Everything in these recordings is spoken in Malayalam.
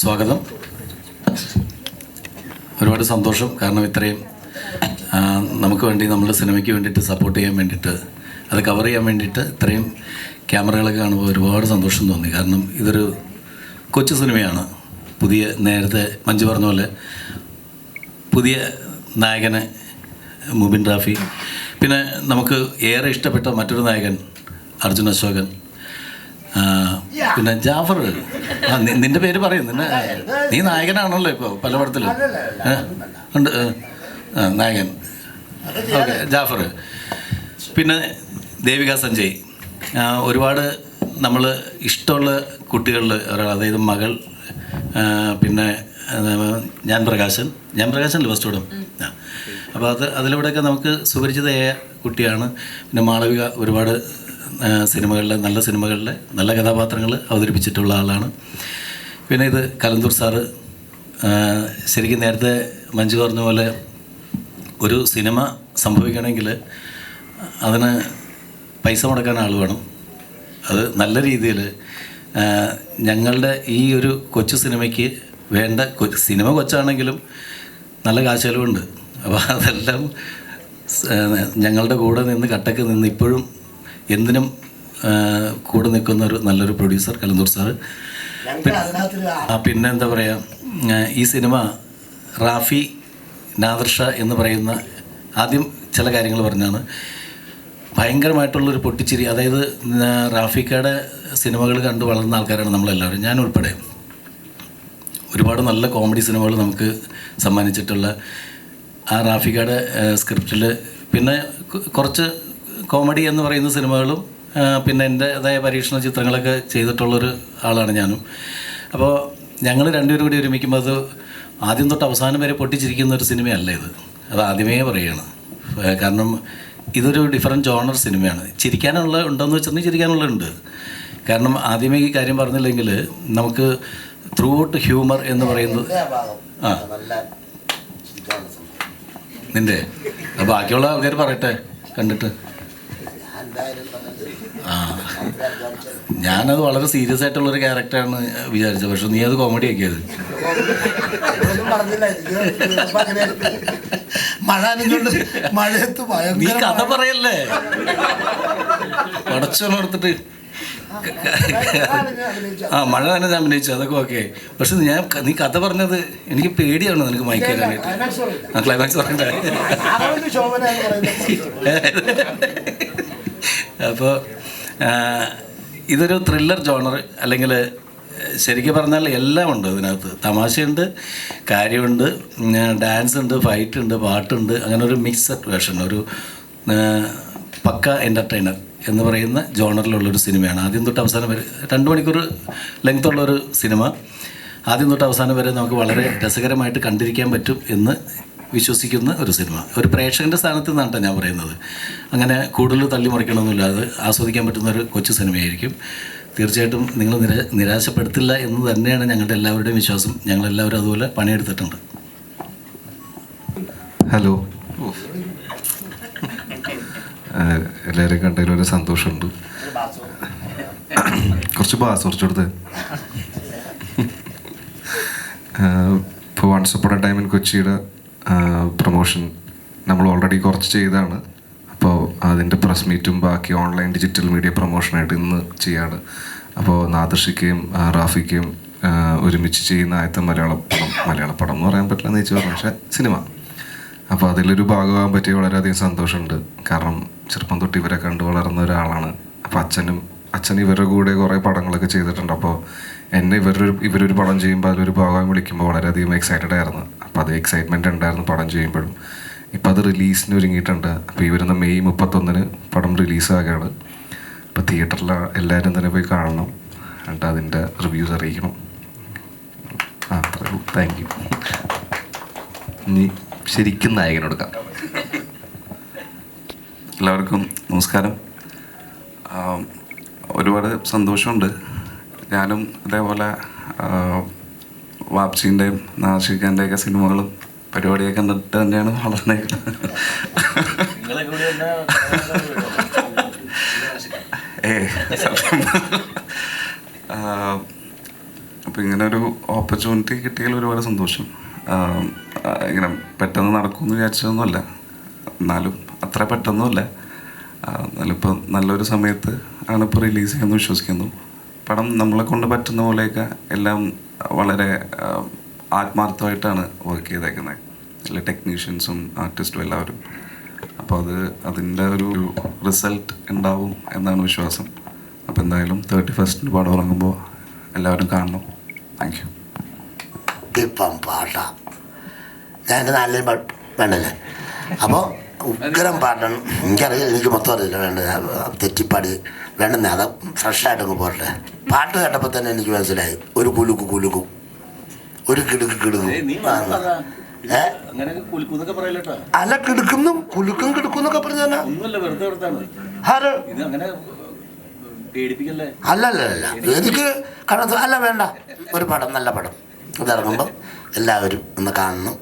സ്വാഗതം. ഒരുപാട് സന്തോഷം. കാരണം ഇത്രയും നമുക്ക് വേണ്ടി നമ്മുടെ സിനിമയ്ക്ക് വേണ്ടിയിട്ട് സപ്പോർട്ട് ചെയ്യാൻ വേണ്ടിയിട്ട് അത് കവർ ചെയ്യാൻ വേണ്ടിയിട്ട് ഇത്രയും ക്യാമറകളൊക്കെ കാണുമ്പോൾ ഒരുപാട് സന്തോഷം തോന്നി. കാരണം ഇതൊരു കൊച്ചു സിനിമയാണ്. പുതിയ നേരത്തെ മഞ്ജു പറഞ്ഞ പോലെ പുതിയ നായകനെ മുബിൻ റാഫി. പിന്നെ നമുക്ക് ഏറെ ഇഷ്ടപ്പെട്ട മറ്റൊരു നായകൻ അർജുൻ അശോകൻ. പിന്നെ ജാഫർ. നിന്റെ പേര് പറയും നിന്നെ നീ നായകനാണല്ലോ ഇപ്പോൾ പല പടത്തിലും? ഉണ്ട്. നായകൻ. ഓക്കെ ജാഫർ. പിന്നെ ദേവിക സഞ്ജയ്. ഒരുപാട് നമ്മൾ ഇഷ്ടമുള്ള കുട്ടികളിൽ ഒരാൾ അതായത് മകൾ പിന്നെ ഞാൻ പ്രകാശൻ. ഞാൻ പ്രകാശനല്ലേ ഫസ്റ്റ് ഇടും ആ. അപ്പോൾ അത് അതിലൂടെയൊക്കെ നമുക്ക് സുപരിചിതയായ കുട്ടിയാണ്. പിന്നെ മാളവിക ഒരുപാട് സിനിമകളിലെ നല്ല സിനിമകളിലെ നല്ല കഥാപാത്രങ്ങൾ അവതരിപ്പിച്ചിട്ടുള്ള ആളാണ്. പിന്നെ ഇത് കലന്തൂർ സാറ് ശരിക്കും നേരത്തെ മഞ്ജു പറഞ്ഞ പോലെ ഒരു സിനിമ സംഭവിക്കണമെങ്കിൽ അതിന് പൈസ മുടക്കാൻ ആൾ വേണം. അത് നല്ല രീതിയിൽ ഞങ്ങളുടെ ഈ ഒരു കൊച്ചു സിനിമയ്ക്ക് വേണ്ട സിനിമ കൊച്ചാണെങ്കിലും നല്ല കാശലവുണ്ട് അപ്പോൾ അതെല്ലാം ഞങ്ങളുടെ കൂടെ നിന്ന് കട്ടക്ക് നിന്ന് ഇപ്പോഴും എന്തിനും കൂടെ നിൽക്കുന്ന ഒരു നല്ലൊരു പ്രൊഡ്യൂസർ കലന്തൂർ സാറ്. പിന്നെ എന്താ പറയുക ഈ സിനിമ റാഫി നാദർഷ എന്ന് പറയുന്ന ആദ്യം ചില കാര്യങ്ങൾ പറഞ്ഞാണ്. ഭയങ്കരമായിട്ടുള്ളൊരു പൊട്ടിച്ചിരി അതായത് റാഫിക്കയുടെ സിനിമകൾ കണ്ട് വളർന്ന ആൾക്കാരാണ് നമ്മളെല്ലാവരും ഞാൻ ഉൾപ്പെടെ. ഒരുപാട് നല്ല കോമഡി സിനിമകൾ നമുക്ക് സമ്മാനിച്ചിട്ടുള്ള ആ റാഫിക്കയുടെ സ്ക്രിപ്റ്റിൽ പിന്നെ കുറച്ച് കോമഡി എന്ന് പറയുന്ന സിനിമകളും പിന്നെ എന്റെതായ പരീക്ഷണ ചിത്രങ്ങളൊക്കെ ചെയ്തിട്ടുള്ളൊരു ആളാണ് ഞാനും. അപ്പോൾ ഞങ്ങൾ രണ്ടുപേരും കൂടി ഒരുമിക്കുമ്പോൾ അത് ആദ്യം തൊട്ട് അവസാനം വരെ പൊട്ടിച്ചിരിക്കുന്ന ഒരു സിനിമയല്ല ഇത്. അത് ആദ്യമേ പറയുകയാണ്. കാരണം ഇതൊരു ഡിഫറെന്റ് ജോണർ സിനിമയാണ്. ചിരിക്കാനുള്ള ഉണ്ടോയെന്ന് വെച്ചിട്ടുണ്ടെങ്കിൽ ചിരിക്കാനുള്ള ഉണ്ട് കാരണം ആദ്യമേ ഈ കാര്യം പറഞ്ഞില്ലെങ്കിൽ നമുക്ക് ത്രൂ ഔട്ട് ഹ്യൂമർ എന്ന് പറയുന്നത് ആ. നിന്റെ അപ്പോൾ ബാക്കിയുള്ള ആൾക്കാർ പറയട്ടെ കണ്ടിട്ട് ഞാൻ എന്തായാലും പറഞ്ഞത് ആ ആൾക്കാർ വിചാരിച്ചത്. ഞാനത് വളരെ സീരിയസ് ആയിട്ടുള്ളൊരു ക്യാരക്ടറാണ് വിചാരിച്ചത് പക്ഷെ നീ അത് കോമഡി ആക്കിയത്. മഴ മഴയത്ത് നീ കഥ പറയല്ലേ? പടച്ചോർത്തിട്ട് ആ മഴ തന്നെ ഞാൻ അഭിനയിച്ചു. അതൊക്കെ ഓക്കെ പക്ഷെ ഞാൻ നീ കഥ പറഞ്ഞത് എനിക്ക് പേടിയാണ് നിനക്ക് മയക്കാനായിട്ട്. ആ ക്ലൈമാക്സ് പറയണ്ടേ. അപ്പോൾ ഇതൊരു ത്രില്ലർ ജോണർ അല്ലെങ്കിൽ ശരിക്കും പറഞ്ഞാൽ എല്ലാം ഉണ്ട് ഇതിനകത്ത്. തമാശയുണ്ട് കാര്യമുണ്ട് ഡാൻസ് ഉണ്ട് ഫൈറ്റ് ഉണ്ട് പാട്ടുണ്ട് അങ്ങനെ ഒരു മിക്സഡ് വേർഷൻ ഒരു പക്ക എന്റർടൈനർ എന്ന് പറയുന്ന ജോണറിലുള്ളൊരു സിനിമയാണ്. ആദ്യം തൊട്ട് അവസാനം വരെ രണ്ട് മണിക്കൂർ ലെങ്ത് ഉള്ളൊരു സിനിമ. ആദ്യം തൊട്ട് അവസാനം വരെ നമുക്ക് വളരെ രസകരമായിട്ട് കണ്ടിരിക്കാൻ പറ്റും എന്ന് വിശ്വസിക്കുന്ന ഒരു സിനിമ. ഒരു പ്രേക്ഷകന്റെ സ്ഥാനത്ത് നിന്നാണ് ഞാൻ പറയുന്നത്. അങ്ങനെ കൂടുതൽ തള്ളി മറിക്കണമെന്നില്ല അത് ആസ്വദിക്കാൻ പറ്റുന്ന ഒരു കൊച്ചു സിനിമയായിരിക്കും. തീർച്ചയായിട്ടും നിങ്ങൾ നിര നിരാശപ്പെടുത്തില്ല എന്ന് തന്നെയാണ് ഞങ്ങളുടെ എല്ലാവരുടെയും വിശ്വാസം. ഞങ്ങളെല്ലാവരും അതുപോലെ പണിയെടുത്തിട്ടുണ്ട്. ഹലോ. എല്ലാവരെയും കണ്ടതിൽ ഒരു സന്തോഷമുണ്ട്. കുറച്ച് ബാസ് കുറച്ച് കൊടുത്ത്. ഇപ്പോൾ once upon a time in കൊച്ചിയുടെ പ്രൊമോഷൻ നമ്മൾ ഓൾറെഡി കുറച്ച് ചെയ്താണ് അപ്പോൾ അതിന്റെ പ്രസ് മീറ്റും ബാക്കി ഓൺലൈൻ ഡിജിറ്റൽ മീഡിയ പ്രൊമോഷനായിട്ട് ഇന്ന് ചെയ്യാണ്. അപ്പോൾ നാദർഷിക്കയും റാഫിക്കയും ഒരുമിച്ച് ചെയ്യുന്ന ആദ്യത്തെ മലയാള പടം മലയാള പടം എന്ന് പറയാൻ പറ്റില്ല എന്ന് പറഞ്ഞു. പക്ഷേ സിനിമ അപ്പോൾ അതിലൊരു ഭാഗമാകാൻ പറ്റിയ വളരെയധികം സന്തോഷമുണ്ട്. കാരണം ചെറുപ്പം തൊട്ട് ഇവരെ കണ്ടു വളർന്ന ഒരാളാണ്. അപ്പോൾ അച്ഛനും അച്ഛൻ ഇവരുടെ കൂടെ കുറേ പടങ്ങളൊക്കെ ചെയ്തിട്ടുണ്ട്. അപ്പോൾ എന്നെ ഇവരൊരു ഇവരൊരു പടം ചെയ്യുമ്പോൾ അതിലൊരു ഭാഗം വിളിക്കുമ്പോൾ വളരെയധികം എക്സൈറ്റഡ് ആയിരുന്നു. അപ്പോൾ അത് എക്സൈറ്റ്മെന്റ് ഉണ്ടായിരുന്നു പടം ചെയ്യുമ്പോഴും. ഇപ്പോൾ അത് റിലീസിന് ഒരുങ്ങിയിട്ടുണ്ട്. അപ്പോൾ ഈ വരുന്ന മെയ് മുപ്പത്തൊന്നിന് പടം റിലീസാകുകയാണ് അപ്പോൾ തിയേറ്ററിൽ എല്ലാവരും തന്നെ പോയി കാണണം. എന്നിട്ട് അതിന്റെ റിവ്യൂസ് അറിയിക്കണം. ആ ഉള്ളൂ. താങ്ക് യു ഇനി ശരിക്കും നായകനെടുക്കാം എല്ലാവർക്കും നമസ്കാരം. ഒരുപാട് സന്തോഷമുണ്ട്. ഞാനും ഇതേപോലെ വാപ്സിന്റെയും നാഷിഖാന്റെയൊക്കെ സിനിമകളും പരിപാടിയൊക്കെ കണ്ടിട്ട് തന്നെയാണ് വളർന്നത് ഏ സത്യം അപ്പോൾ ഇങ്ങനെ ഒരു ഓപ്പർച്യൂണിറ്റി കിട്ടിയാൽ ഒരുപാട് സന്തോഷം. ഇങ്ങനെ പെട്ടെന്ന് നടക്കുമെന്ന് വിചാരിച്ചതൊന്നുമല്ല. എന്നാലും അത്ര പെട്ടെന്നുമല്ല. ഇപ്പോൾ നല്ലൊരു സമയത്ത് ആണ് ഇപ്പോൾ റിലീസ് ചെയ്യുമെന്ന് വിശ്വസിക്കുന്നു. പടം നമ്മളെ കൊണ്ട് പറ്റുന്ന പോലെയൊക്കെ എല്ലാം വളരെ ആത്മാർത്ഥമായിട്ടാണ് വർക്ക് ചെയ്തേക്കുന്നത് എല്ലാ ടെക്നീഷ്യൻസും ആർട്ടിസ്റ്റും എല്ലാവരും. അപ്പോൾ അത് അതിന്റെ ഒരു റിസൾട്ട് ഉണ്ടാവും എന്നാണ് വിശ്വാസം. അപ്പോൾ എന്തായാലും തേർട്ടി ഫസ്റ്റിന് പടം ഇറങ്ങുമ്പോൾ എല്ലാവരും കാണണം. താങ്ക് യു ഇപ്പം പാട്ടാ ഞാൻ നാലിലും വേണ്ടല്ലേ? അപ്പോൾ ഉഗ്രം പാട്ടാണ് എനിക്കറിയാം എനിക്ക് മൊത്തം അറിയില്ല. വേണ്ട തെറ്റിപ്പാടി. വേണ്ടെന്നേ അത് ഫ്രഷായിട്ടങ്ങ് പോട്ടെ പാട്ട് കേട്ടപ്പോൾ തന്നെ എനിക്ക് മനസ്സിലായി. ഒരു കുലുക്ക് കുലുക്കും. ഒരു കിടുക്ക് കിടുക്കും. അല കിടുക്കുന്നും അല്ല കുലുക്കും കിടുക്കും എന്നൊക്കെ പറഞ്ഞാൽ അല്ല എനിക്ക് കടന്നു അല്ല വേണ്ട. ഒരു പടം നല്ല പടം. ഇതിറങ്ങുമ്പം എല്ലാവരും ഒന്ന് കാണണം.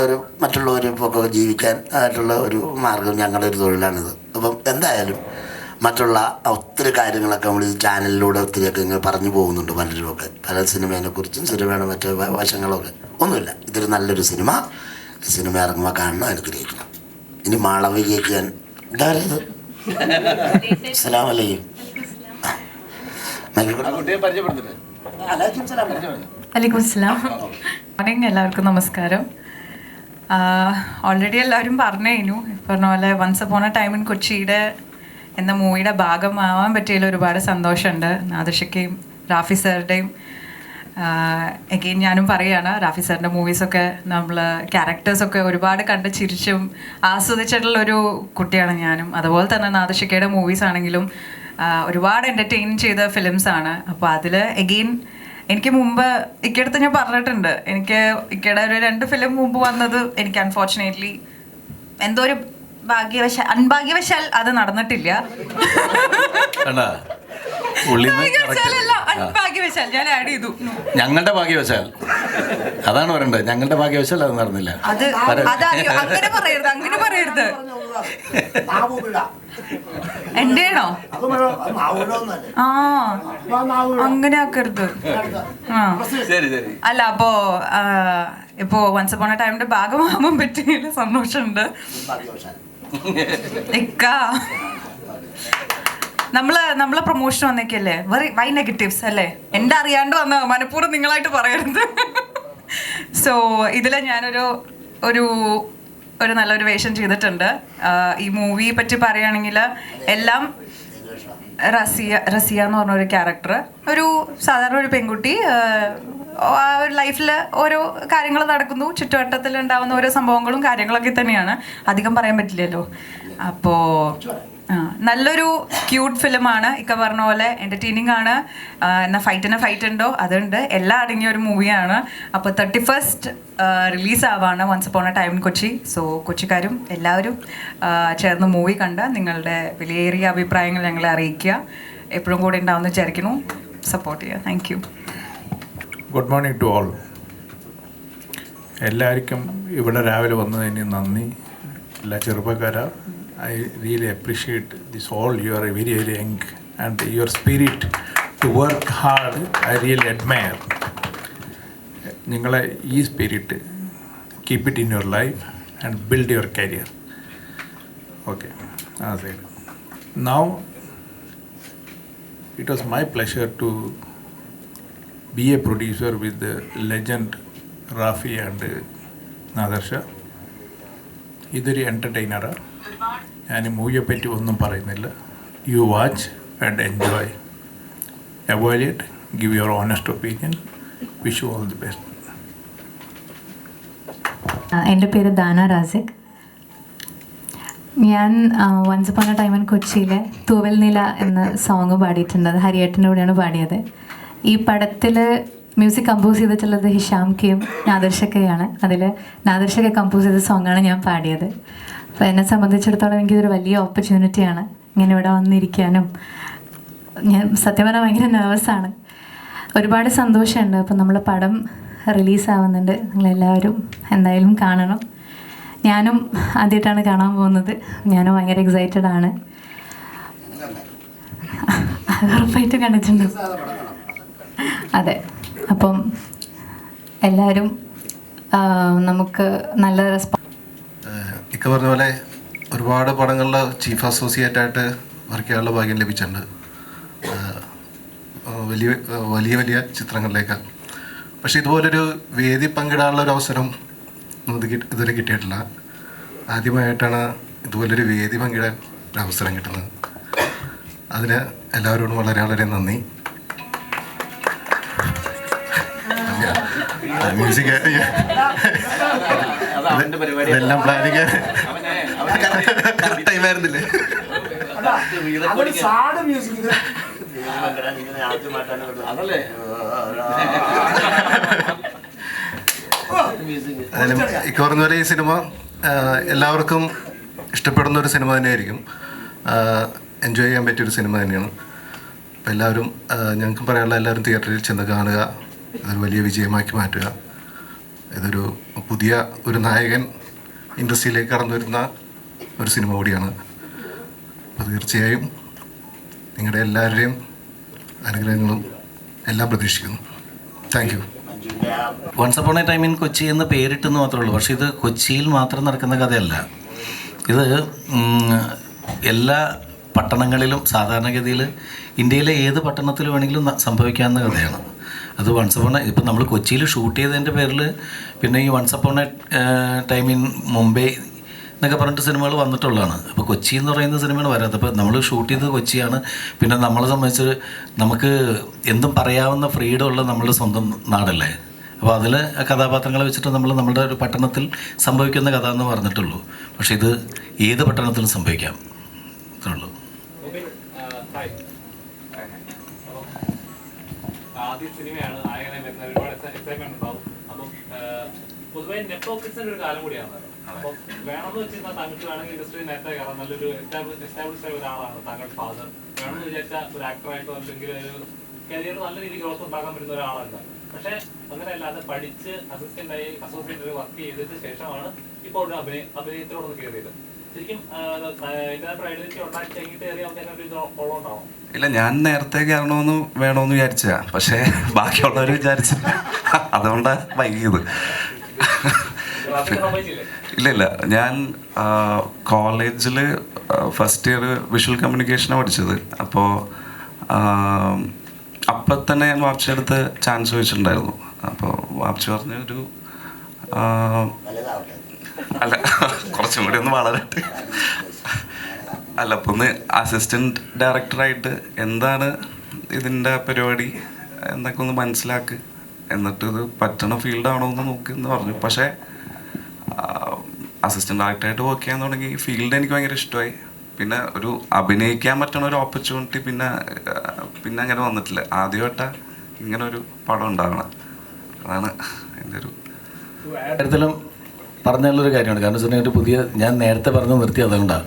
ഒരു മറ്റുള്ളവരും ഒക്കെ ജീവിക്കാൻ ആയിട്ടുള്ള ഒരു മാർഗം ഞങ്ങളുടെ ഒരു തൊഴിലാണിത്. അപ്പം എന്തായാലും മറ്റുള്ള ഒത്തിരി കാര്യങ്ങളൊക്കെ നമ്മൾ ഈ ചാനലിലൂടെ ഒത്തിരിയൊക്കെ ഇങ്ങനെ പറഞ്ഞു പോകുന്നുണ്ട് പലരുമൊക്കെ. പല സിനിമയെ കുറിച്ചും സിനിമയുടെ മറ്റു വശങ്ങളൊക്കെ. ഒന്നുമില്ല. ഇതൊരു നല്ലൊരു സിനിമ. സിനിമ ഇറങ്ങുമ്പോൾ കാണണം അനുഗ്രഹിക്കണം. ഇനി മാളവികയ്ക്ക് ഞാൻ ഇതാരത്? അസ്സലാമു അലൈക്കും വലൈക്കും അസ്സലാം മോർണിംഗ് എല്ലാവർക്കും നമസ്കാരം. ഓൾറെഡി എല്ലാവരും പറഞ്ഞു പറഞ്ഞ പോലെ once upon a time in കൊച്ചിയുടെ എന്ന മൂവിയുടെ ഭാഗമാവാൻ പറ്റിയതിൽ ഒരുപാട് സന്തോഷമുണ്ട്. നാദർഷയ്ക്കയും റാഫി സാറുടെയും എഗെയിൻ ഞാനും പറയുകയാണ് റാഫി സാറിന്റെ മൂവീസൊക്കെ നമ്മൾ ക്യാരക്ടേഴ്സൊക്കെ ഒരുപാട് കണ്ട് ചിരിച്ചും ആസ്വദിച്ചിട്ടുള്ളൊരു കുട്ടിയാണ് ഞാനും. അതുപോലെ തന്നെ നാദർഷിക്കയുടെ മൂവീസ് ആണെങ്കിലും ഒരുപാട് എന്റർടൈൻ ചെയ്ത ഫിലിംസ് ആണ്. അപ്പോൾ അതിൽ എഗെയിൻ എനിക്ക് മുമ്പ് ഇക്കടുത്ത് ഞാൻ പറഞ്ഞിട്ടുണ്ട്. എനിക്ക് ഇക്കയുടെ ഒരു രണ്ട് ഫിലിം മുമ്പ് വന്നത് എനിക്ക് അൺഫോർച്ചുനേറ്റ്ലി എന്തോ ഒരു ഭാഗ്യവശാൽ അൺഭാഗ്യവശാൽ അത് നടന്നിട്ടില്ല. ഞങ്ങളുടെ ഭാഗ്യവശാൽ അതാണ് പറയണ്ടത്. ഞങ്ങളുടെ ഭാഗ്യവശാൽ അത് നടന്നില്ല. അങ്ങനെ പറയരുത് അങ്ങനെ പറയരുത്. വിടൊന്നല്ലേ ആ അങ്ങനെ ആക്കരുത്. ആ. ശരി ശരി. അല്ല അപ്പോ ഇപ്പോ വൺസ് അപ്പോൺ എ ടൈമിന്റെ ഭാഗമാകാൻ പറ്റിയ സന്തോഷമുണ്ട്. ഇക്ക. നമ്മൾ നമ്മളെ പ്രൊമോഷൻ വന്നേക്കല്ലേ? വെറി വൈ നെഗറ്റീവ്സ് അല്ലേ? എന്റെ അറിയാണ്ട് വന്ന മനഃപൂർവം നിങ്ങളായിട്ട് പറയരുത്. സോ ഇതിൽ ഞാനൊരു ഒരു ഒരു നല്ലൊരു വേഷം ചെയ്തിട്ടുണ്ട്. ഈ മൂവിയെ പറ്റി പറയുകയാണെങ്കിൽ എല്ലാം റസിയ റസിയ എന്ന് പറഞ്ഞ ഒരു ക്യാരക്ടർ ഒരു സാധാരണ ഒരു പെൺകുട്ടി ഒരു ലൈഫിൽ ഓരോ കാര്യങ്ങൾ നടക്കുന്നു. ചുറ്റുവട്ടത്തിൽ ഉണ്ടാകുന്ന ഓരോ സംഭവങ്ങളും കാര്യങ്ങളൊക്കെ തന്നെയാണ്. അധികം പറയാൻ പറ്റില്ലല്ലോ. അപ്പോൾ നല്ലൊരു ക്യൂട്ട് ഫിലിമാണ് ഇക്ക പറഞ്ഞ പോലെ എന്റർടൈനിങ് ആണ്. എന്നാൽ എന്നാ ഫൈറ്റിന് ഫൈറ്റ് ഉണ്ടോ? അതുണ്ട്. എല്ലാം അടങ്ങിയ ഒരു മൂവിയാണ് അപ്പോൾ thirty first release ആവാണ് once upon a time Kochi. So കൊച്ചിക്കാരും എല്ലാവരും ചേർന്ന് മൂവി കണ്ട് നിങ്ങളുടെ വിലയേറിയ അഭിപ്രായങ്ങൾ ഞങ്ങളെ അറിയിക്കുക. എപ്പോഴും കൂടെ ഉണ്ടാവുന്ന വിചാരിക്കുന്നു. സപ്പോർട്ട് ചെയ്യുക. Thank you good morning to all എല്ലാവർക്കും ഇവിടെ രാവിലെ വന്നതിന് നന്ദി. എല്ലാ ചെറുപ്പക്കാര I really appreciate this all you are a very very young and your spirit to work hard I really admire നിങ്ങളെ ഈ spirit keep it in your life and build your career okay ആ side now it was my pleasure to be a producer with legend Rafi and Nadirsha ഇതൊരു എന്റർടൈനറാണ് ഞാൻ മൂവിയെപ്പറ്റി ഒന്നും പറയുന്നില്ല. You watch and enjoy avoid give your honest opinion wish you all the best എന്റെ പേര് ദാന റാസിക് ഞാൻ വൺസ് അപ്പോൺ എ ടൈം കൊച്ചിയിലെ തൂവൽ നില എന്ന സോങ് പാടിയിട്ടുണ്ട്. അത് ഹരിയേട്ടന്റെ കൂടെയാണ് പാടിയത്. ഈ പടത്തിൽ മ്യൂസിക് കമ്പോസ് ചെയ്തിട്ടുള്ളത് ഹിഷാം കെയും നാദർഷക്കയാണ് അതിൽ നാദർഷക്ക കമ്പോസ് ചെയ്ത സോങ്ങാണ് ഞാൻ പാടിയത്. അപ്പോൾ എന്നെ സംബന്ധിച്ചിടത്തോളം എനിക്കിതൊരു വലിയ ഓപ്പർച്യൂണിറ്റിയാണ് ഇങ്ങനെ ഇവിടെ വന്നിരിക്കാനും. ഞാൻ സത്യം പറഞ്ഞാൽ ഭയങ്കര നെർവസാണ് ഒരുപാട് സന്തോഷമുണ്ട്. അപ്പം നമ്മൾ പടം റിലീസാവുന്നുണ്ട് നിങ്ങളെല്ലാവരും എന്തായാലും കാണണം. ഞാനും ആദ്യമായിട്ടാണ് കാണാൻ പോകുന്നത്. ഞാനും ഭയങ്കര എക്സൈറ്റഡ് ആണ്. ഉറപ്പായിട്ട് കണ്ടിട്ടുണ്ട്. അതെ. അപ്പം എല്ലാവരും നമുക്ക് നല്ല റെസ്പോ ഇക്ക പറഞ്ഞ പോലെ ഒരുപാട് പടങ്ങളിൽ ചീഫ് അസോസിയേറ്റ് ആയിട്ട് വർക്ക് ചെയ്യാനുള്ള ഭാഗ്യം ലഭിച്ചിട്ടുണ്ട്. വലിയ വലിയ വലിയ ചിത്രങ്ങളിലേക്ക്. പക്ഷെ ഇതുപോലൊരു വേദി പങ്കിടാനുള്ള ഒരു അവസരം നമുക്ക് ഇതുവരെ കിട്ടിയിട്ടില്ല. ആദ്യമായിട്ടാണ് ഇതുപോലൊരു വേദി പങ്കിടാൻ ഒരു അവസരം കിട്ടുന്നത്. അതിന് എല്ലാവരോടും വളരെ വളരെ നന്ദി. മ്യൂസിക് ഇതെല്ലാം പ്ലാനിങ് ടൈം ആയിരുന്നില്ലേ? അതിലും ഇക്ക പറഞ്ഞ പോലെ ഈ സിനിമ എല്ലാവർക്കും ഇഷ്ടപ്പെടുന്ന ഒരു സിനിമ തന്നെയായിരിക്കും. എൻജോയ് ചെയ്യാൻ പറ്റിയൊരു സിനിമ തന്നെയാണ്. അപ്പം എല്ലാവരും ഞങ്ങൾക്കും ഞങ്ങൾക്ക് പറയാനുള്ള എല്ലാവരും തിയേറ്ററിൽ ചെന്ന് കാണുക. ഇതൊരു വലിയ വിജയമാക്കി മാറ്റുക. ഇതൊരു പുതിയ ഒരു നായകൻ ഇൻഡസ്ട്രിയിലേക്ക് കടന്നു വരുന്ന ഒരു സിനിമ കൂടിയാണ്. അപ്പോൾ തീർച്ചയായും നിങ്ങളുടെ എല്ലാവരുടെയും അനുഗ്രഹങ്ങളും എല്ലാം പ്രതീക്ഷിക്കുന്നു. Thank you once upon a time in Kochi എന്ന് പേരിട്ടെന്ന് മാത്രമേ ഉള്ളൂ. പക്ഷേ ഇത് കൊച്ചിയിൽ മാത്രം നടക്കുന്ന കഥയല്ല. ഇത് എല്ലാ പട്ടണങ്ങളിലും സാധാരണഗതിയിൽ ഇന്ത്യയിലെ ഏത് പട്ടണത്തിൽ വേണമെങ്കിലും സംഭവിക്കാവുന്ന കഥയാണ്. അത് വൺസ് അപ്പോൺ ഇപ്പം നമ്മൾ കൊച്ചിയിൽ ഷൂട്ട് ചെയ്തതിന്റെ പേരിൽ പിന്നെ ഈ once upon a time in Mumbai എന്നൊക്കെ പറഞ്ഞിട്ട് സിനിമകൾ വന്നിട്ടുള്ളതാണ്. അപ്പോൾ കൊച്ചി എന്ന് പറയുന്ന സിനിമയാണ് വരാത്തത്. അപ്പോൾ നമ്മൾ ഷൂട്ട് ചെയ്തത് കൊച്ചിയാണ്. പിന്നെ നമ്മളെ സംബന്ധിച്ച് നമുക്ക് എന്തും പറയാവുന്ന ഫ്രീഡം ഉള്ള നമ്മുടെ സ്വന്തം നാടല്ലേ? അപ്പോൾ അതിൽ കഥാപാത്രങ്ങളെ വെച്ചിട്ട് നമ്മൾ നമ്മുടെ ഒരു പട്ടണത്തിൽ സംഭവിക്കുന്ന കഥ എന്ന് പറഞ്ഞിട്ടുള്ളൂ. പക്ഷേ ഇത് ഏത് പട്ടണത്തിലും സംഭവിക്കാം അത്രേ ഉള്ളൂ ആദ്യ സിനിമയാണ് നായകനെ വരുന്ന ഒരുപാട് എക്സൈറ്റ്മെന്റ് ഉണ്ടാവും. അപ്പം പൊതുവേ നെറ്റ്വർക്കിന്റെ ഒരു കാലം കൂടിയാണ് അപ്പം വേണമെന്ന് വെച്ചിരുന്ന താങ്കൾക്ക് വേണമെങ്കിൽ ഇൻഡസ്ട്രി നേരത്തെ കയറാം നല്ലൊരു എസ്റ്റാബ്ലിഷ് ആയ ഒരാളാണ് താങ്കളുടെ ഫാദർ വേണമെന്ന് വിചാരിച്ച ഒരു ആക്ടറായിട്ടോ അല്ലെങ്കിൽ ഒരു കരിയർ നല്ല രീതിയിൽ ഗ്രോത്ത് ഉണ്ടാക്കാൻ പറ്റുന്ന ഒരാളല്ല. പക്ഷെ അങ്ങനെയല്ലാതെ പഠിച്ച് അസിസ്റ്റന്റായി അസോസിയേറ്റ് വർക്ക് ചെയ്തതിന് ശേഷമാണ് ഇപ്പോൾ ഒരു അഭിനയ അഭിനയത്തിലോടൊന്ന് കയറിയത് ഇല്ല ഞാൻ നേരത്തെ കയറണമെന്ന് വേണമെന്ന് വിചാരിച്ചാ പക്ഷേ ബാക്കിയുള്ളവർ വിചാരിച്ചില്ല അതുകൊണ്ടാണ് വൈകിയത്. ഇല്ല ഇല്ല. ഞാൻ കോളേജിൽ ഫസ്റ്റ് ഇയർ വിഷ്വൽ കമ്മ്യൂണിക്കേഷനാണ് പഠിച്ചത്. അപ്പോൾ അപ്പം തന്നെ ഞാൻ വാപ്ചിയുടെ എടുത്ത് ചാൻസ് ചോദിച്ചിട്ടുണ്ടായിരുന്നു അപ്പോൾ വാപ്ചി പറഞ്ഞ ഒരു അല്ല കുറച്ചും കൂടി ഒന്ന് വളരട്ടെ. അല്ല അപ്പം ഒന്ന് അസിസ്റ്റന്റ് ഡയറക്ടറായിട്ട് എന്താണ് ഇതിന്റെ പരിപാടി? എന്നൊക്കെ ഒന്ന് മനസ്സിലാക്ക്. എന്നിട്ട് ഇത് പറ്റണ ഫീൽഡാണോ എന്ന് നോക്ക് എന്ന് പറഞ്ഞു. പക്ഷേ അസിസ്റ്റന്റ് ഡയറക്ടറായിട്ട് വർക്ക് ചെയ്യാൻ തുടങ്ങി. ഫീൽഡ് എനിക്ക് ഭയങ്കര ഇഷ്ടമായി. പിന്നെ ഒരു അഭിനയിക്കാൻ പറ്റണ ഒരു ഓപ്പർച്യൂണിറ്റി പിന്നെ പിന്നെ അങ്ങനെ വന്നിട്ടില്ല. ആദ്യമായിട്ടാണ് ഇങ്ങനെ ഒരു പടം ഉണ്ടാവണം. അതാണ് എന്റെ ഒരു പറഞ്ഞുള്ളൊരു കാര്യമാണ്. കാരണം വെച്ചാൽ ഒരു പുതിയ ഞാൻ നേരത്തെ പറഞ്ഞ് നിർത്തി അതുകൊണ്ടാണ്.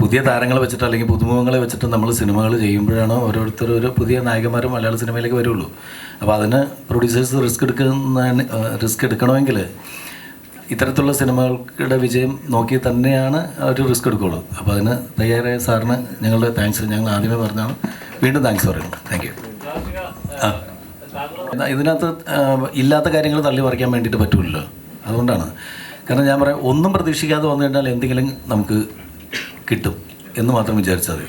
പുതിയ താരങ്ങളെ വെച്ചിട്ട് അല്ലെങ്കിൽ പുതുമുഖങ്ങളെ വെച്ചിട്ട് നമ്മൾ സിനിമകൾ ചെയ്യുമ്പോഴാണ് ഓരോരുത്തർ ഒരു പുതിയ നായകന്മാരും മലയാള സിനിമയിലേക്ക് വരുള്ളൂ. അപ്പോൾ അതിന് പ്രൊഡ്യൂസേഴ്സ് റിസ്ക് എടുക്കുന്ന റിസ്ക് എടുക്കണമെങ്കിൽ ഇത്തരത്തിലുള്ള സിനിമകളുടെ വിജയം നോക്കി തന്നെയാണ് അവർ റിസ്ക് എടുക്കുള്ളൂ. അപ്പോൾ അതിന് തയ്യാറായ സാറിന് ഞങ്ങളുടെ താങ്ക്സ് ഞങ്ങൾ ആദ്യമേ പറഞ്ഞാണ് വീണ്ടും താങ്ക്സ് പറയുന്നു. താങ്ക് യു ഇതിനകത്ത് ഇല്ലാത്ത കാര്യങ്ങൾ തള്ളി പറിക്കാൻ വേണ്ടിയിട്ട് പറ്റുമല്ലോ അതുകൊണ്ടാണ്. കാരണം ഞാൻ പറയാം ഒന്നും പ്രതീക്ഷിക്കാതെ വന്നു കഴിഞ്ഞാൽ എന്തെങ്കിലും നമുക്ക് കിട്ടും എന്ന് മാത്രം വിചാരിച്ചാൽ മതി.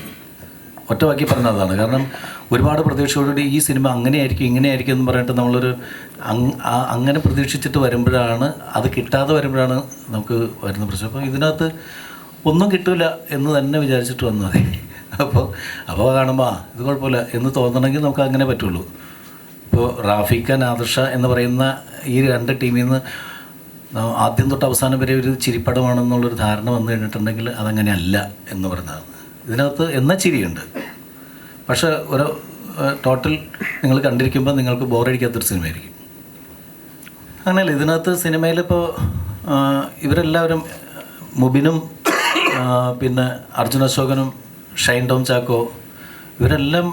ഒറ്റ വാക്കി പറഞ്ഞ അതാണ്. കാരണം ഒരുപാട് പ്രതീക്ഷയോടുകൂടി ഈ സിനിമ അങ്ങനെയായിരിക്കും ഇങ്ങനെയായിരിക്കും എന്ന് പറഞ്ഞിട്ട് നമ്മളൊരു അങ്ങനെ പ്രതീക്ഷിച്ചിട്ട് വരുമ്പോഴാണ് അത് കിട്ടാതെ വരുമ്പോഴാണ് നമുക്ക് വരുന്ന പ്രശ്നം. അപ്പോൾ ഇതിനകത്ത് ഒന്നും കിട്ടില്ല എന്ന് തന്നെ വിചാരിച്ചിട്ട് വന്നാൽ മതി. അപ്പോൾ അപ്പോൾ കാണുമ്പോൾ ഇത് കുഴപ്പമില്ല എന്ന് തോന്നണമെങ്കിൽ നമുക്ക് അങ്ങനെ പറ്റുള്ളൂ. ഇപ്പോൾ റാഫിക്ക ആദർശ എന്ന് പറയുന്ന ഈ രണ്ട് ടീമിൽ നിന്ന് ആദ്യം തൊട്ട് അവസാനം വരെ ഒരു ചിരിപ്പടമാണെന്നുള്ളൊരു ധാരണ വന്നു കഴിഞ്ഞിട്ടുണ്ടെങ്കിൽ അതങ്ങനെയല്ല എന്ന് പറഞ്ഞതാണ്. ഇതിനകത്ത് എന്ന ചിരിയുണ്ട്. പക്ഷേ ഒരു ടോട്ടൽ നിങ്ങൾ കണ്ടിരിക്കുമ്പോൾ നിങ്ങൾക്ക് ബോറടിക്കാത്തൊരു സിനിമയായിരിക്കും. അങ്ങനെയല്ല ഇതിനകത്ത് സിനിമയിലിപ്പോൾ ഇവരെല്ലാവരും മുബിനും പിന്നെ അർജുൻ അശോകനും ഷൈൻ ടോം ചാക്കോ ഇവരെല്ലാം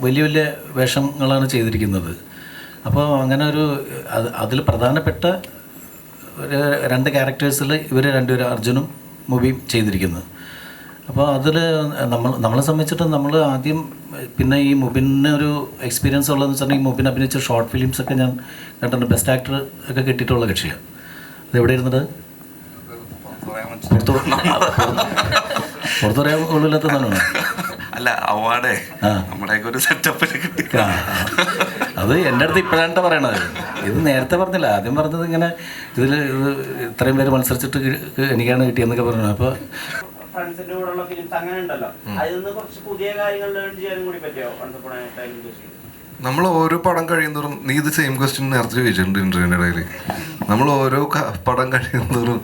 വലിയ വലിയ വേഷങ്ങളാണ് ചെയ്തിരിക്കുന്നത്. അപ്പോൾ അങ്ങനെ ഒരു അത് അതിൽ പ്രധാനപ്പെട്ട ഒരു രണ്ട് ക്യാരക്ടേഴ്സിൽ ഇവർ രണ്ടുപേരും അർജുനും മുബിയും ചെയ്തിരിക്കുന്നത്. അപ്പോൾ അതിൽ നമ്മൾ നമ്മളെ സംബന്ധിച്ചിട്ട് നമ്മൾ ആദ്യം പിന്നെ ഈ മുബിന് ഒരു എക്സ്പീരിയൻസ് ഉള്ളതെന്ന് വെച്ചിട്ടുണ്ടെങ്കിൽ മുബിൻ അഭിനയിച്ച ഷോർട്ട് ഫിലിംസ് ഒക്കെ ഞാൻ കണ്ടിട്ടുണ്ട്. ബെസ്റ്റ് ആക്ടർ ഒക്കെ കിട്ടിയിട്ടുള്ള കക്ഷിയാണ് അത് എവിടെ ഇരുന്നത്? പുറത്തു പുറത്ത് പറയാൻ കൊള്ളില്ലാത്തതാണ് അല്ല അവാർഡേ. നമ്മുടെയൊക്കെ ഒരു സെറ്റപ്പിൽ കിട്ടി. അത് എന്റെ അടുത്ത് ഇപ്പോഴാണ് പറയണത്. ഇത് നേരത്തെ പറഞ്ഞില്ല. ആദ്യം പറഞ്ഞത് ഇങ്ങനെ ഇതിൽ ഇത് ഇത്രയും പേര് മത്സരിച്ചിട്ട് എനിക്കാണ് കിട്ടിയെന്നൊക്കെ പറഞ്ഞു അപ്പോൾ ഫ്രണ്ട്സിന്റെ കൂടെയുള്ള ഫിലിംസ് അങ്ങനെ ഉണ്ടല്ലോ അതിൽ നിന്ന് കുറച്ച് പുതിയ കാര്യങ്ങൾ ലേൺ ചെയ്യാനും കൂടി ടൈം നമ്മൾ ഓരോ പടം കഴിയുന്നതോറും നീ ഇത് സെയിം ക്വസ്റ്റ്യൻ നേരത്തെ ചോദിച്ചിട്ടുണ്ട് ഇന്റർവ്യൂവിന്റെ ഇടയിൽ നമ്മൾ ഓരോ പടം കഴിയുന്നതോറും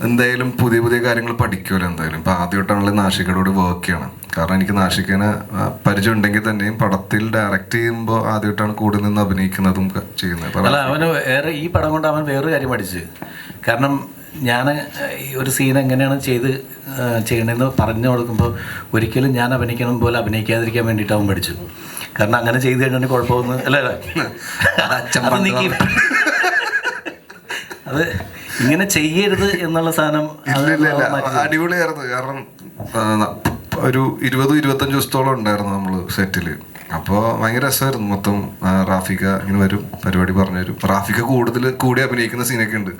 എന്തായാലും പുതിയ പുതിയ കാര്യങ്ങൾ പഠിക്കുമല്ലോ എന്തായാലും. ഇപ്പം ആദ്യമായിട്ടാണല്ലോ നാഷികയോട് വർക്ക് ചെയ്യണം കാരണം എനിക്ക് നാഷികനെ പരിചയം ഉണ്ടെങ്കിൽ തന്നെയും പടത്തിൽ ഡയറക്റ്റ് ചെയ്യുമ്പോൾ ആദ്യമായിട്ടാണ് കൂടെ നിന്ന് അഭിനയിക്കുന്നതും ചെയ്യുന്നത്. അല്ല അവന് വേറെ ഈ പടം കൊണ്ട് അവൻ വേറൊരു കാര്യം പഠിച്ചു. കാരണം ഞാൻ ഒരു സീൻ എങ്ങനെയാണ് ചെയ്ത് ചെയ്യണമെന്ന് പറഞ്ഞു കൊടുക്കുമ്പോൾ ഒരിക്കലും ഞാൻ അഭിനയിക്കണം പോലെ അഭിനയിക്കാതിരിക്കാൻ വേണ്ടിയിട്ട് അവൻ പഠിച്ചു കാരണം അങ്ങനെ ചെയ്ത് കഴിഞ്ഞാൽ കുഴപ്പമൊന്നും അല്ലേ അത് ഇങ്ങനെ ചെയ്യരുത് എന്നുള്ള സാധനം. അടിപൊളിയായിരുന്നു. കാരണം ഒരു ഇരുപത് ഇരുപത്തഞ്ച് ദിവസത്തോളം ഉണ്ടായിരുന്നു നമ്മൾ സെറ്റിൽ അപ്പോൾ ഭയങ്കര രസമായിരുന്നു. മൊത്തം റാഫിക്ക റാഫിക ഇങ്ങനെ വരും പരിപാടി പറഞ്ഞു തരും. റാഫിക്ക കൂടുതൽ കൂടി അഭിനയിക്കുന്ന സീനൊക്കെ ഉണ്ട്.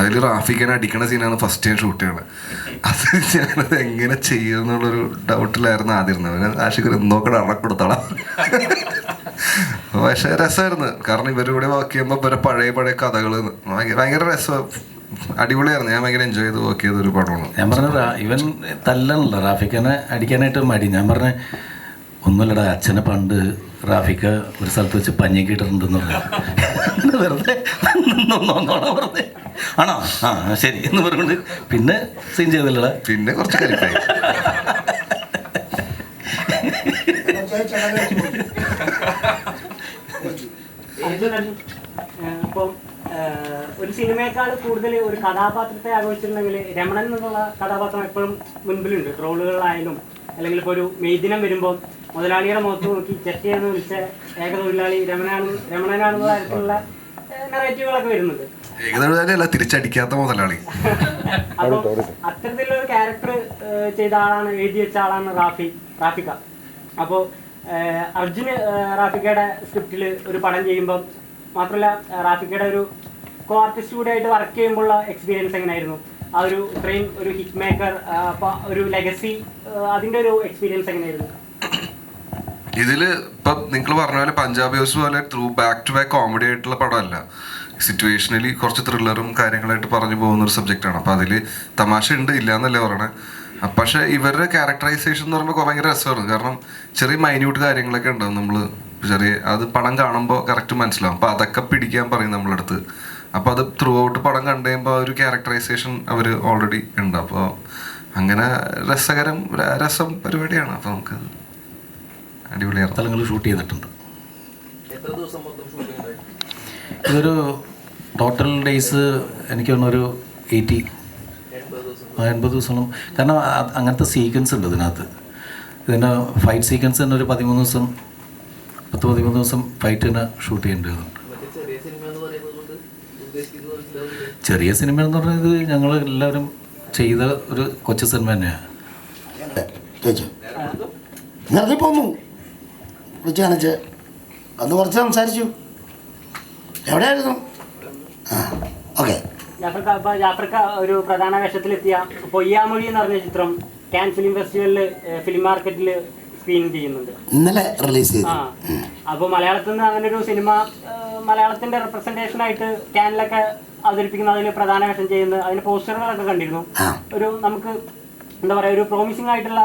അതിൽ റാഫിക്കനെ അടിക്കുന്ന സീനാണ് ഫസ്റ്റ് ഞാൻ ഷൂട്ട് ചെയ്യണത്. അത് ഞാനത് എങ്ങനെ ചെയ്യുമെന്നുള്ളൊരു ഡൗട്ടിലായിരുന്നു ആദ്യം ഇരുന്നത്. അവന് ആശിക്കർ എന്നോക്കടെ അറക്കൊടുത്തോളാം പക്ഷേ രസമായിരുന്നു. കാരണം ഇവരുടെ വർക്ക് ചെയ്യുമ്പോൾ ഇവരെ പഴയ പഴയ കഥകൾ ഭയങ്കര രസം അടിപൊളിയായിരുന്നു. ഞാൻ ഭയങ്കര എൻജോയ് ചെയ്ത് വർക്ക് ചെയ്ത ഒരു പടമാണ്. ഞാൻ പറഞ്ഞ ഇവൻ തല്ലണല്ലോ റാഫിക്കനെ അടിക്കാനായിട്ട് മടി ഞാൻ പറഞ്ഞ ഒന്നുമില്ലടാ അച്ഛനെ പണ്ട് റാഫിക്ക ഒരു സ്ഥലത്ത് വെച്ച് പഞ്ഞിക്ക് ഇട്ടിട്ടുണ്ടെന്ന് പറഞ്ഞു. വെറുതെ നോന്നോണോ വെറുതെ. ആണോ? ആ ശരി. എന്ന് പറഞ്ഞുകൊണ്ട് പിന്നെ സീൻ ചെയ്തില്ലടാ. പിന്നെ കുറച്ച് കരിപ്പായി ഇപ്പം ഏഹ്, ഒരു സിനിമയേക്കാൾ കൂടുതൽ ഒരു കഥാപാത്രത്തെ ആഘോഷിച്ചിട്ടുണ്ടെങ്കിൽ രമണൻ എന്നുള്ള കഥാപാത്രം എപ്പോഴും മുൻപിലുണ്ട്. ട്രോളുകളായാലും അല്ലെങ്കിൽ ഇപ്പോൾ ഒരു മെയ്ദിനം വരുമ്പോൾ മുതലാളിയുടെ മുഖത്ത് നോക്കി ചെക്ക് ചെയ്യാന്ന് വിളിച്ച ഏക തൊഴിലാളി രമണാണ് രമണനാണെന്ന തരത്തിലുള്ള നെറേറ്റീവുകളൊക്കെ വരുന്നുണ്ട് തിരിച്ചടിക്കാത്ത മുതലാളി. അത്തരത്തിലുള്ള ഒരു ക്യാരക്ടർ ചെയ്ത ആളാണ് എഴുതി വെച്ച ആളാണ് റാഫി റാഫിക്ക. അപ്പോൾ അർജുന് റാഫിക്കയുടെ സ്ക്രിപ്റ്റിൽ ഒരു പടം ചെയ്യുമ്പോൾ മാത്രമല്ല റാഫിക്കയുടെ ഒരു കോ ആർട്ടിസ്റ്റ് കൂടെ ആയിട്ട് വർക്ക് ചെയ്യുമ്പോഴുള്ള എക്സ്പീരിയൻസ് എങ്ങനെയായിരുന്നു? ആ ഒരു ഇത്രയും ഒരു ഹിറ്റ് മേക്കർ അപ്പോൾ ഒരു ലെഗസി അതിന്റെ ഒരു എക്സ്പീരിയൻസ് എങ്ങനെയായിരുന്നു? ഇതിൽ ഇപ്പൊ നിങ്ങൾ പറഞ്ഞ പോലെ പഞ്ചാബ് ഹൗസ് പോലെ through back to back comedy ആയിട്ടുള്ള പടമല്ല. സിറ്റുവേഷനലി കുറച്ച് ത്രില്ലറും കാര്യങ്ങളായിട്ട് പറഞ്ഞു പോകുന്ന ഒരു സബ്ജക്റ്റ് ആണ്. അപ്പൊ അതിൽ തമാശ ഉണ്ട് ഇല്ല എന്നല്ലേ പറയണേ പക്ഷെ ഇവരുടെ ക്യാരക്ടറൈസേഷൻ എന്ന് പറയുമ്പോൾ ഭയങ്കര രസമാണ്. കാരണം ചെറിയ മൈന്യൂട്ട് കാര്യങ്ങളൊക്കെ ഉണ്ടാവും നമ്മൾ ചെറിയ അത് പടം കാണുമ്പോൾ കറക്റ്റ് മനസ്സിലാവും. അപ്പോൾ അതൊക്കെ പിടിക്കാൻ പറയും നമ്മളടുത്ത്. അപ്പോൾ അത് ത്രൂ ഔട്ട് പടം കണ്ടു കഴിയുമ്പോൾ ആ ഒരു ക്യാരക്ടറൈസേഷൻ അവർ ഓൾറെഡി ഉണ്ട്. അപ്പോൾ അങ്ങനെ രസകരം രസം പരിപാടിയാണ്. അപ്പോൾ നമുക്ക് അടിപൊളിയാണ് സ്ഥലങ്ങൾ ഷൂട്ട് ചെയ്തിട്ടുണ്ട്. ഇതൊരു ടോട്ടൽ ഡേയ്സ് എനിക്ക് തോന്നുന്നു ഒരു എയ്റ്റി എൺപത് ദിവസങ്ങളും. കാരണം അങ്ങനത്തെ സീക്വൻസ് ഉണ്ട് ഇതിനകത്ത്. ഇതിന് ഫൈറ്റ് സീക്വൻസ് തന്നെ ഒരു പതിമൂന്ന് ദിവസം പത്ത് പതിമൂന്ന് ദിവസം ഫൈറ്റ് തന്നെ ഷൂട്ട് ചെയ്യേണ്ടതുണ്ട് ചെറിയ സിനിമ എന്ന് പറയുന്നത് ഞങ്ങൾ എല്ലാവരും ചെയ്ത ഒരു കൊച്ചു സിനിമ തന്നെയാണ് ഇറങ്ങി പോന്നു. വിളിച്ച് കാണിച്ച്. അന്ന് കുറച്ച് സംസാരിച്ചു. എവിടെയായിരുന്നു? ആ ഓക്കെ. ജാഫർക്ക ഒരു പ്രധാന വേഷത്തിലെത്തിയ പൊയ്യാമൊഴി എന്ന് പറഞ്ഞ ചിത്രം കാൻ ഫിലിം ഫെസ്റ്റിവലിൽ ഫിലിം മാർക്കറ്റിൽ സ്ക്രീൻ ചെയ്യുന്നുണ്ട്. ഇന്നലെ റിലീസ് ചെയ്തു. അപ്പോൾ മലയാളത്തിൽ നിന്ന് അങ്ങനെ ഒരു സിനിമ മലയാളത്തിന്റെ റെപ്രസെന്റേഷൻ ആയിട്ട് ക്യാനിലൊക്കെ അവതരിപ്പിക്കുന്ന അതിൽ പ്രധാന വേഷം ചെയ്യുന്ന അതിന് പോസ്റ്ററുകളൊക്കെ കണ്ടിരുന്നു. ഒരു നമുക്ക് എന്താ പറയാ ഒരു പ്രോമിസിംഗ് ആയിട്ടുള്ള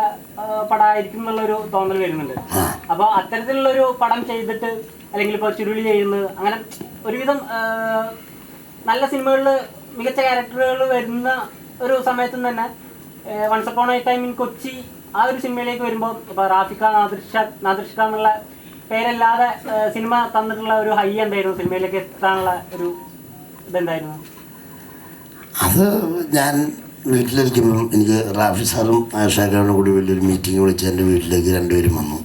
പടമായിരിക്കും എന്നുള്ള ഒരു തോന്നൽ വരുന്നുണ്ട്. അപ്പൊ അത്തരത്തിലുള്ള ഒരു പടം ചെയ്തിട്ട് അല്ലെങ്കിൽ ഇപ്പൊ ചുരുളി ചെയ്യുന്നത് അങ്ങനെ ഒരുവിധം നല്ല സിനിമകളിൽ മികച്ച ക്യാരക്ടറുകൾ വരുന്ന ഒരു സമയത്തും തന്നെ once upon a time in Kochi ആ ഒരു സിനിമയിലേക്ക് വരുമ്പോൾ ഇപ്പോൾ റാഫിക്ക നാദൃഷ നാദൃഷ്ക എന്നുള്ള പേരല്ലാതെ സിനിമ തന്നിട്ടുള്ള ഒരു ഹൈ എന്തായിരുന്നു? സിനിമയിലേക്ക് എത്താനുള്ള ഒരു ഇതെന്തായിരുന്നു? അത് ഞാൻ വീട്ടിലിരിക്കുമ്പം എനിക്ക് റാഫി സാറും ആഷാക്കാരും കൂടി വലിയൊരു മീറ്റിംഗ് വിളിച്ച് എന്റെ വീട്ടിലേക്ക് രണ്ടുപേരും വന്നു.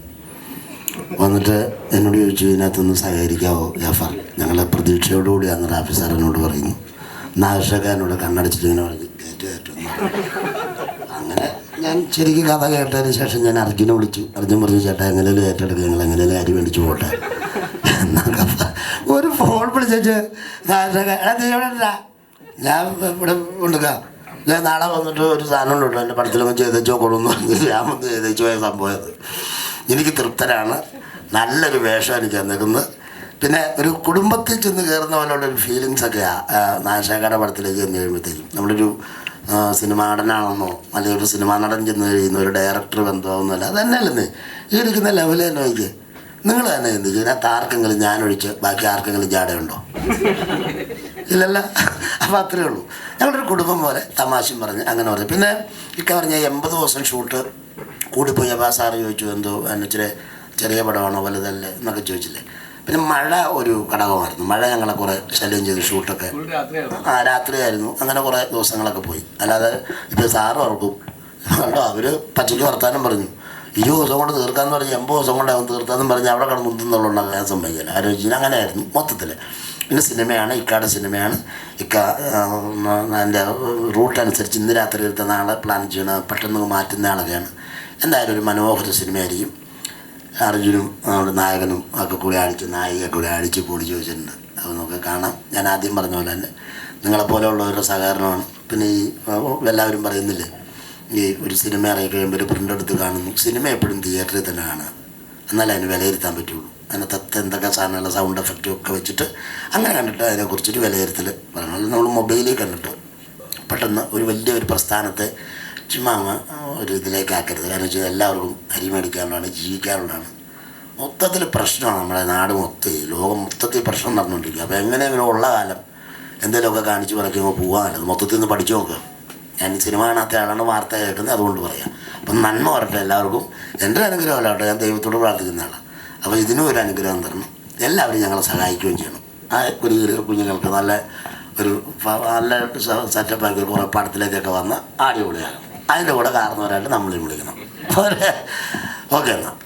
വന്നിട്ട് എന്നോട് ചോദിച്ചു ഇതിനകത്തൊന്ന് സഹകരിക്കാവോ ജാഫർ? ഞങ്ങളെ പ്രതീക്ഷയോടുകൂടിയാണ് റാഫി സാർ എന്നോട് പറയുന്നു. നാഷക്കാരനോട് കണ്ണടച്ചിട്ട് ഇങ്ങനെ പറഞ്ഞു "കേറ്റ് ഹിറ്റ് അങ്ങനെ ഞാൻ ശരിക്കും കഥ കേട്ടതിന് ശേഷം ഞാൻ അർജുനെ വിളിച്ചു. അർജുൻ പറഞ്ഞു ചേട്ടാ എങ്ങനെയും ഏറ്റെടുക്കുക ഞങ്ങൾ എങ്ങനെയും അരി മേടിച്ചു പോട്ടെ. ഒരു ഫോൺ വിളിച്ചു ഞാൻ ഇവിടെ കൊണ്ടുക്കാം ഞാൻ നാളെ വന്നിട്ട് ഒരു സാധനം ഉണ്ട് എന്റെ പടത്തിലൊന്നും ചെയ്തേച്ചോ കൊടുന്നു പറഞ്ഞിട്ട് ഞാൻ വന്ന് ചെയ്തേച്ചു പോയ സംഭവം എനിക്ക് തൃപ്തരാണ്. നല്ലൊരു വേഷം എനിക്ക് തന്നിരുന്നത് പിന്നെ ഒരു കുടുംബത്തിൽ ചെന്ന് കയറുന്ന പോലെയുള്ള ഒരു ഫീലിങ്സ് ഒക്കെയാണ് നാശാക്കയുടെ പടത്തിലേക്ക് ചെന്ന് കഴിയുമ്പോഴത്തേക്കും. നമ്മളൊരു സിനിമാ നടനാണെന്നോ അല്ലെങ്കിൽ ഒരു സിനിമാ നടൻ ചെന്ന് കഴിയുന്ന ഒരു ഡയറക്ടർ ബന്ധമൊന്നുമല്ല. അതന്നെയല്ലെന്ന് ഈ ഇരിക്കുന്ന ലെവൽ തന്നെ നിങ്ങൾ തന്നെ ചിന്തിക്കും ഇതിനകത്ത് ആർക്കെങ്കിലും ഞാനൊഴിച്ച് ബാക്കി ആർക്കെങ്കിലും ജാടയുണ്ടോ ഇല്ലല്ല. അപ്പം അത്രയേ ഉള്ളൂ. ഞങ്ങളൊരു കുടുംബം പോലെ തമാശയും പറഞ്ഞ് അങ്ങനെ പറഞ്ഞു. പിന്നെ ഇക്ക പറഞ്ഞ എൺപത് ദിവസം ഷൂട്ട് കൂടിപ്പോയി. അപ്പോൾ സാറ് ചോദിച്ചു എന്തോ എന്നെ ഇച്ചിരി ചെറിയ പടമാണോ വലുതല്ലേ? എന്നൊക്കെ ചോദിച്ചില്ലേ. പിന്നെ മഴ ഒരു ഘടകമായിരുന്നു. മഴ ഞങ്ങളെ കുറേ ശല്യം ചെയ്തു ഷൂട്ടൊക്കെ. ആ രാത്രിയായിരുന്നു. അങ്ങനെ കുറേ ദിവസങ്ങളൊക്കെ പോയി. അല്ലാതെ ഇപ്പോൾ സാറ് ഓർക്കും. കണ്ടോ അവർ പച്ചയ്ക്ക് വർത്താനം പറഞ്ഞു. ഇരുപത് ദിവസം കൊണ്ട് തീർക്കാന്ന് പറഞ്ഞ് എൺപത് ദിവസം കൊണ്ട് അവൻ തീർത്താന്ന് പറഞ്ഞ് അവിടെ കിടന്ന് മുന്തുന്നുള്ളതുകൊണ്ട് ഞാൻ സമ്മതിക്കില്ല അങ്ങനെ ആയിരുന്നു മൊത്തത്തിൽ പിന്നെ സിനിമയാണ് ഇക്കയുടെ സിനിമയാണ്. ഇക്ക എന്റെ റൂട്ട് അനുസരിച്ച് ഇന്ന് രാത്രി എടുത്ത ആളെ പ്ലാൻ ചെയ്യണ പെട്ടെന്ന് മാറ്റുന്ന ആളൊക്കെയാണ്. എന്തായാലും ഒരു മനോഹര സിനിമയായിരിക്കും. അർജുനും നമ്മുടെ നായകനും ഒക്കെ കൂടി അടിച്ച് നായിക കൂടി അടിച്ച് പൊടി വെച്ചിട്ടുണ്ട്. അത് നമുക്ക് കാണാം. ഞാൻ ആദ്യം പറഞ്ഞ പോലെ തന്നെ നിങ്ങളെപ്പോലെയുള്ളവരുടെ സഹകരണമാണ്. പിന്നെ ഈ എല്ലാവരും പറയുന്നില്ലേ ഈ ഒരു സിനിമ ഇറങ്ങി കഴിയുമ്പോൾ ഒരു പ്രിന്റ് എടുത്ത് കാണുന്നു. സിനിമ എപ്പോഴും തിയേറ്ററിൽ തന്നെ കാണുക. എന്നാലേ അതിന് വിലയിരുത്താൻ പറ്റുള്ളൂ. അതിനകത്ത് എന്തൊക്കെ സാധനമുള്ള സൗണ്ട് എഫക്റ്റും ഒക്കെ വെച്ചിട്ട് അങ്ങനെ കണ്ടിട്ട് അതിനെക്കുറിച്ചൊരു വിലയിരുത്തൽ പറഞ്ഞു നമ്മൾ മൊബൈലിൽ കണ്ടിട്ട് പെട്ടെന്ന് ഒരു വലിയൊരു പ്രസ്ഥാനത്തെ ചുമ്മാ ഒരു ഇതിലേക്ക് ആക്കരുത്. കാരണം വെച്ചാൽ എല്ലാവർക്കും അരി മേടിക്കാനുള്ളതാണ് ജീവിക്കാനുള്ളതാണ്. മൊത്തത്തിൽ പ്രശ്നമാണ് നമ്മുടെ നാട് മൊത്തം. ലോകം മൊത്തത്തിൽ പ്രശ്നം നടന്നുകൊണ്ടിരിക്കുക അപ്പോൾ എങ്ങനെയെങ്കിലും ഉള്ള കാലം എന്തെങ്കിലുമൊക്കെ കാണിച്ച് പറയുമ്പോൾ പോകാനല്ലത് മൊത്തത്തിൽ നിന്ന് പഠിച്ചു നോക്കുക ഞാൻ സിനിമ കാണാത്ത ആളാണ് വാർത്ത കേൾക്കുന്നത് അതുകൊണ്ട് പറയാം. അപ്പം നന്മ വരട്ടെ എല്ലാവർക്കും. എന്റെ അനുഗ്രഹം അല്ല കേട്ടോ ഞാൻ ദൈവത്തോട് പ്രാർത്ഥിക്കുന്ന ആളാണ് അപ്പോൾ ഇതിനും ഒരു അനുഗ്രഹം തരണം. എല്ലാവരും ഞങ്ങളെ സഹായിക്കുകയും ചെയ്യണം. ആ ഒരു കുഞ്ഞുങ്ങൾക്ക് നല്ല ഒരു നല്ല സെറ്റപ്പാക്കി കുറേ പടത്തിലേക്കൊക്കെ വന്ന് അടിപൊളിയാകും അതിന്റെ കൂടെ കാരണവരായിട്ട് നമ്മളെയും വിളിക്കണം ഓക്കെ എന്നാൽ